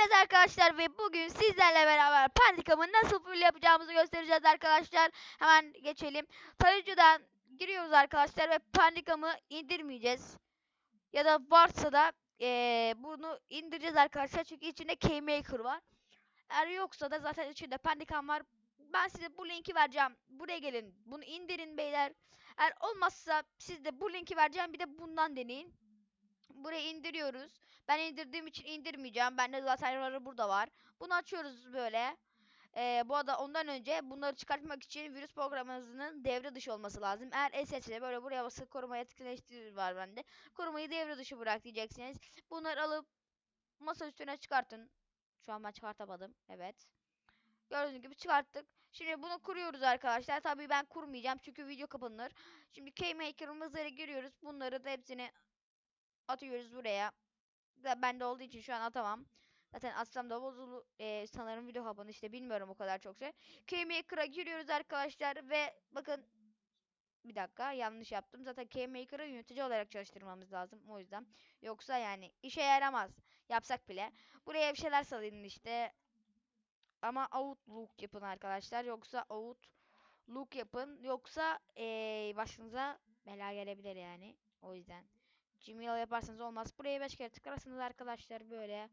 Evet arkadaşlar ve bugün sizlerle beraber Pandicam'ı nasıl full yapacağımızı göstereceğiz arkadaşlar. Hemen geçelim. Tarayıcıdan giriyoruz arkadaşlar ve Pandicam'ı indirmeyeceğiz. Ya da varsa da eee, bunu indireceğiz arkadaşlar çünkü içinde Keymaker var. Eğer yoksa da zaten içinde Pandicam var. Ben size bu linki vereceğim. Buraya gelin. Bunu indirin beyler. Eğer olmazsa siz de bu linki vereceğim. Bir de bundan deneyin. Buraya indiriyoruz. Ben indirdiğim için indirmeyeceğim. Bende zaten burada var. Bunu açıyoruz böyle. Ee, bu arada ondan önce bunları çıkartmak için virüs programınızın devre dışı olması lazım. Eğer SS'de böyle buraya basıp koruma etkileştirir var bende. Korumayı devre dışı bırak diyeceksiniz. Bunları alıp masa üstüne çıkartın. Şu an ben çıkartamadım. Evet. Gördüğünüz gibi çıkarttık. Şimdi bunu kuruyoruz arkadaşlar. Tabii ben kurmayacağım çünkü video kapanır. Şimdi Keymaker'ımızlara giriyoruz. Bunları da hepsini atıyoruz buraya. Da bende olduğu için şu an atamam. Zaten atsam da bozulu e, sanırım video kapanı işte bilmiyorum o kadar çok şey. Keymaker'a giriyoruz arkadaşlar ve bakın bir dakika yanlış yaptım. Zaten Keymaker'ı yönetici olarak çalıştırmamız lazım o yüzden. Yoksa yani işe yaramaz. Yapsak bile. Buraya bir şeyler salın işte. Ama outlook yapın arkadaşlar. Yoksa outlook yapın. Yoksa eee başınıza bela gelebilir yani. O yüzden. Gmail yaparsanız olmaz. Buraya 5 kere tıklarsınız arkadaşlar böyle.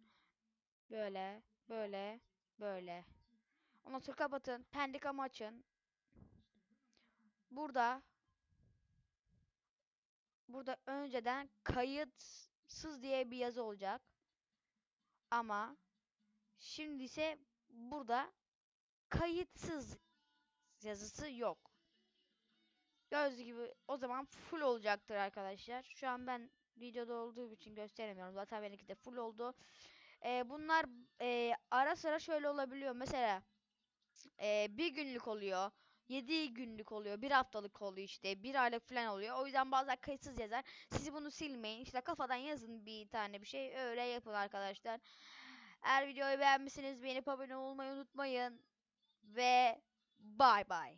Böyle. Böyle. Böyle. Ondan sonra kapatın. Pendicam'ı açın. Burada burada önceden kayıtsız diye bir yazı olacak. Ama şimdi ise burada kayıtsız yazısı yok. Gördüğünüz gibi o zaman full olacaktır arkadaşlar. Şu an ben videoda olduğum için gösteremiyorum. Zaten benimki de full oldu. Ee, bunlar e, ara sıra şöyle olabiliyor. Mesela e, bir günlük oluyor. 7 günlük oluyor. Bir haftalık oluyor işte. Bir aylık falan oluyor. O yüzden bazen kayıtsız yazar. Siz bunu silmeyin. İşte kafadan yazın bir tane bir şey. Öyle yapın arkadaşlar. Eğer videoyu beğenmişsiniz beğenip abone olmayı unutmayın. Ve bye bye.